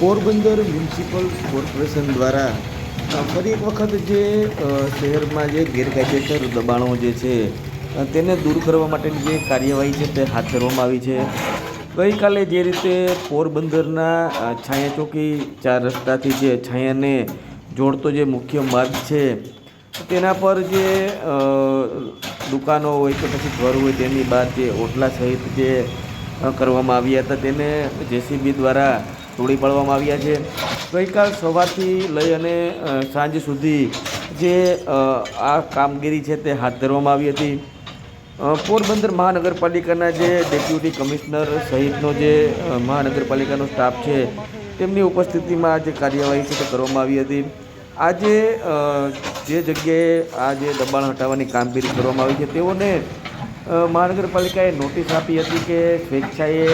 Porbandar municipal corporation દ્વારા ફરી એક વખત જે શહેરમાં જે ગેરકાયદેસર દબાણો જે છે તેને દૂર કરવા માટેની જે કાર્યવાહી છે તે હાથ ધરવામાં આવી છે. ગઈકાલે જે રીતે પોરબંદરના છાયા ચોકી ચાર રસ્તાથી જે છાયાને જોડતો જે મુખ્ય માર્ગ છે, તેના પર જે દુકાનો હોય કે પછી ઘર હોય તેની બહાર જે ઓટલા સહિત જે કરવામાં આવ્યા હતા તેને જેસીબી દ્વારા તોડી પાડવામાં આવ્યા છે. ગઈકાલ સવારથી લઈ અને સાંજ સુધી જે આ કામગીરી છે તે હાથ ધરવામાં આવી હતી. પોરબંદર મહાનગરપાલિકાના જે ડેપ્યુટી કમિશનર સહિતનો જે મહાનગરપાલિકાનો સ્ટાફ છે, તેમની ઉપસ્થિતિમાં જે કાર્યવાહી છે તે કરવામાં આવી હતી. આજે જે જગ્યાએ આ જે દબાણ હટાવવાની કામગીરી કરવામાં આવી છે, તેઓને મહાનગરપાલિકાએ નોટિસ આપી હતી કે સ્વેચ્છાએ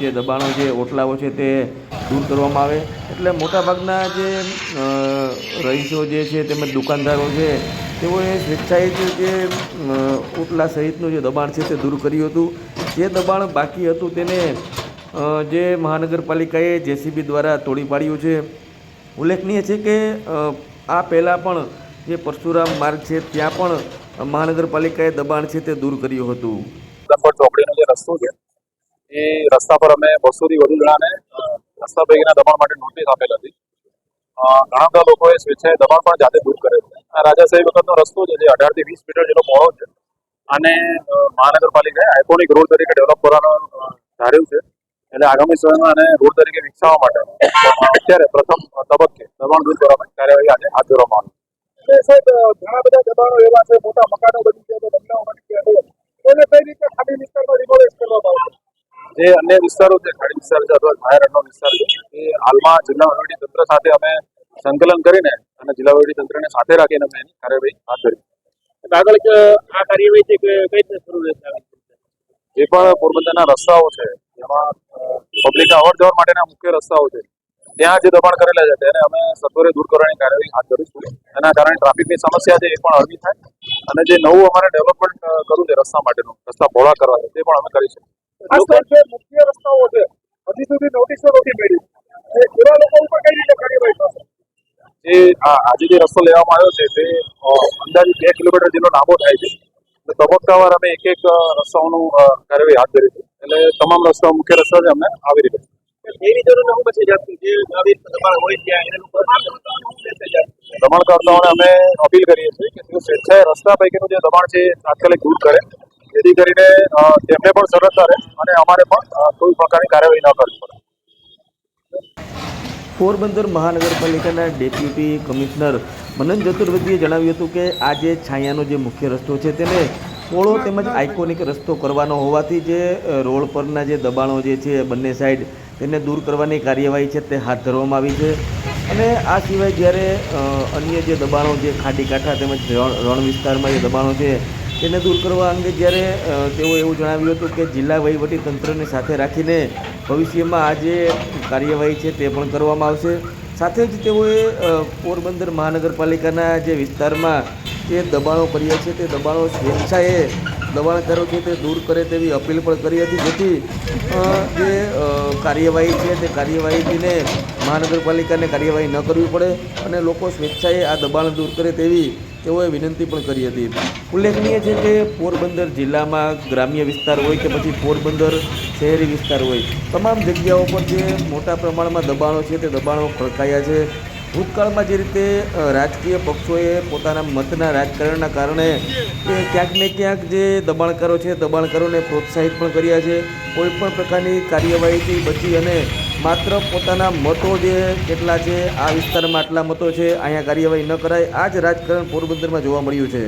જે દબાણો, જે ઓટલાઓ છે તે દૂર કરવામાં આવે. એટલે મોટાભાગના જે રહીશો જે છે, તેમજ દુકાનદારો છે, તેઓએ સ્વેચ્છાએ જ ઓટલા સહિતનું જે દબાણ છે તે દૂર કર્યું હતું. જે દબાણ બાકી હતું તેને જે મહાનગરપાલિકાએ જેસીબી દ્વારા તોડી પાડ્યું છે. ઉલ્લેખનીય છે કે આ પહેલાં પણ જે પરશુરામ માર્ગ છે, ત્યાં પણ મહાનગરપાલિકાએ દબાણ છે તે દૂર કર્યું હતું. ચોકડીનો જે રસ્તો છે, એ રસ્તા પર અમે બસોથી વધુ જણાને પૈકીના દબાણ માટે નોટિસ આપેલ હતી. ઘણા બધા લોકોએ સ્વેચ્છાએ દબાણ પણ જાતે દૂર કરેલ આ સાહેબ વખતનો રસ્તો છે, જે અઢારથી વીસ મીટર જેટલો પહોળો છે. અને મહાનગરપાલિકાએ આઇકોનિક રોડ તરીકે ડેવલપ કરવાનું ધાર્યું છે. એટલે આગામી સમયમાં આને રોડ તરીકે વિકસાવવા માટે અત્યારે પ્રથમ તબક્કે દબાણ દૂર કરવા માટે કાર્યવાહી આજે હાથ ધરવામાં આવી સાહેબ ઘણા બધા દબાણો એવા છે, મોટા મકાનો બની ગયા બંગલાઓ બની ગયા એને કઈ રીતે ખાલી વિસ્તારમાં રિમોવેટ કરવામાં આવશે? જે અન્ય વિસ્તારો છે ખાડી વિસ્તાર છે અથવા જાહેરનો વિસ્તાર છે એ હાલમાં જિલ્લા વહીવટી તંત્ર સાથે અમે સંકલન કરીને અને જિલ્લા વહીવટી તંત્રને સાથે રાખીને અમે એની કાર્યવાહી હાથ ધરી. આગળ આ કાર્યવાહી છે કે કઈ રીતે શરૂ રહેશે જે પણ પોરબંદરના રસ્તાઓ છે જેમાં પબ્લિક અવર જવર માટેના મુખ્ય રસ્તાઓ છે ત્યાં જે દબાણ કરેલા છે તેને અમે સત્વરે દૂર કરવાની કાર્યવાહી હાથ ધરીશું એના કારણે ટ્રાફિકની સમસ્યા છે એ પણ હળવી થાય. અને જે નવું અમારે ડેવલપમેન્ટ કરવું છે રસ્તા માટેનું રસ્તા પહોળા કરવા છે તે પણ અમે કરીશું ખાસ તો જે મુખ્ય રસ્તાઓ છે. હજી સુધી નોટિસો નથી મળી. એવા લોકો ઉપર કઈ રીતે કાર્યવાહી જે આજે જે રસ્તો લેવામાં આવ્યો છે તે અંદાજે બે કિલોમીટર જેટલો લાંબો થાય છે. તબક્કાવાર અમે એક એક રસ્તાઓનું કાર્યવાહી હાથ ધરી છે. એટલે તમામ રસ્તાઓ મુખ્ય રસ્તા છે અમને આવી રીતે. દબાણકર્તાઓને અમે અપીલ કરીએ છીએ કે સ્વેચ્છાએ રસ્તા પૈકીનું જે દબાણ છે તાત્કાલિક દૂર કરે. જેથી કરીને તેમને પણ સરળતા રહે અને અમારે પણ કોઈ પ્રકારની કાર્યવાહી ન કરવી પડે. પોરબંદર મહાનગરપાલિકાના ડેપ્યુટી કમિશનર મનન ચતુર્વેદીએ જણાવ્યું હતું કે આ જે છાયાનો જે મુખ્ય રસ્તો છે તેને પોળો તેમજ આઇકોનિક રસ્તો કરવાનો હોવાથી જે રોડ પરના જે દબાણો જે છે બંને સાઈડ તેને દૂર કરવાની કાર્યવાહી છે તે હાથ ધરવામાં આવી છે. અને આ સિવાય જ્યારે અન્ય જે દબાણો જે ખાડી કાંઠા તેમજ રણ વિસ્તારમાં જે દબાણો છે તેને દૂર કરવા અંગે જ્યારે તેઓ એવું જણાવ્યું હતું કે જિલ્લા વહીવટી તંત્રને સાથે રાખીને ભવિષ્યમાં આ જે કાર્યવાહી છે તે પણ કરવામાં આવશે. સાથે જ તેઓએ પોરબંદર મહાનગરપાલિકાના જે વિસ્તારમાં જે દબાણો કર્યા છે તે દબાણો સ્વેચ્છાએ દબાણકારો છે તે દૂર કરે તેવી અપીલ પણ કરી હતી. જેથી જે કાર્યવાહી છે તે કાર્યવાહીને મહાનગરપાલિકાને કાર્યવાહી ન કરવી પડે અને લોકો સ્વેચ્છાએ આ દબાણ દૂર કરે તેવી તેઓએ વિનંતી પણ કરી હતી. ઉલ્લેખનીય છે કે પોરબંદર જિલ્લામાં ગ્રામ્ય વિસ્તાર હોય કે પછી પોરબંદર શહેરી વિસ્તાર હોય, તમામ જગ્યાઓ પર જે મોટા પ્રમાણમાં દબાણો છે તે દબાણો ખડકાયા છે. ભૂતકાળમાં જે રીતે રાજકીય પક્ષોએ પોતાના મતના રાજકારણના કારણે ક્યાંક ને ક્યાંક જે દબાણકારો છે દબાણકારોને પ્રોત્સાહિત પણ કર્યા છે. કોઈ પણ પ્રકારની કાર્યવાહીથી બચી અને માત્ર પોતાના મતો જે કેટલા છે, આ વિસ્તારમાં આટલા મતો છે, અહીંયા કાર્યવાહી ન કરાય. આ જ રાજકારણ પોરબંદરમાં જોવા મળ્યું છે.